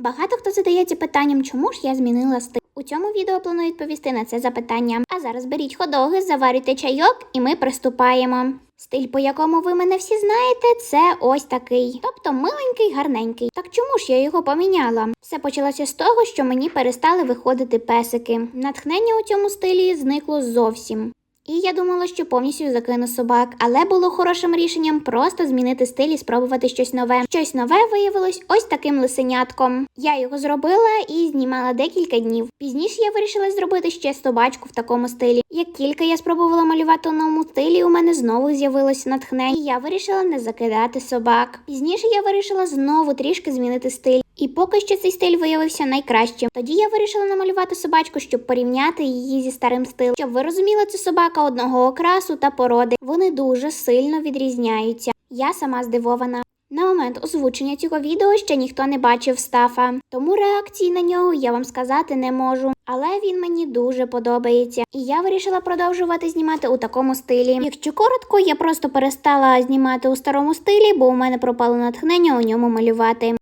Багато хто задається питанням, чому ж я змінила стиль. У цьому відео планую відповісти на це запитання. А зараз беріть ходоги, заварюйте чайок, і ми приступаємо. Стиль, по якому ви мене всі знаєте, це ось такий. Тобто миленький, гарненький. Так чому ж я його поміняла? Все почалося з того, що мені перестали виходити песики. Натхнення у цьому стилі зникло зовсім. І я думала, що повністю закину собак, але було хорошим рішенням просто змінити стиль і спробувати щось нове. Щось нове виявилось ось таким лисенятком. Я його зробила і знімала декілька днів. Пізніше я вирішила зробити ще собачку в такому стилі. Як тільки я спробувала малювати у новому стилі, у мене знову з'явилося натхнення. І я вирішила не закидати собак. Пізніше я вирішила знову трішки змінити стиль. І поки що цей стиль виявився найкращим. Тоді я вирішила намалювати собачку, щоб порівняти її зі старим стилем. Щоб ви розуміли, це собака одного окрасу та породи. Вони дуже сильно відрізняються. Я сама здивована. На момент озвучення цього відео ще ніхто не бачив Стафа, тому реакції на нього я вам сказати не можу. Але він мені дуже подобається, і я вирішила продовжувати знімати у такому стилі. Якщо коротко, я просто перестала знімати у старому стилі, бо у мене пропало натхнення у ньому малювати.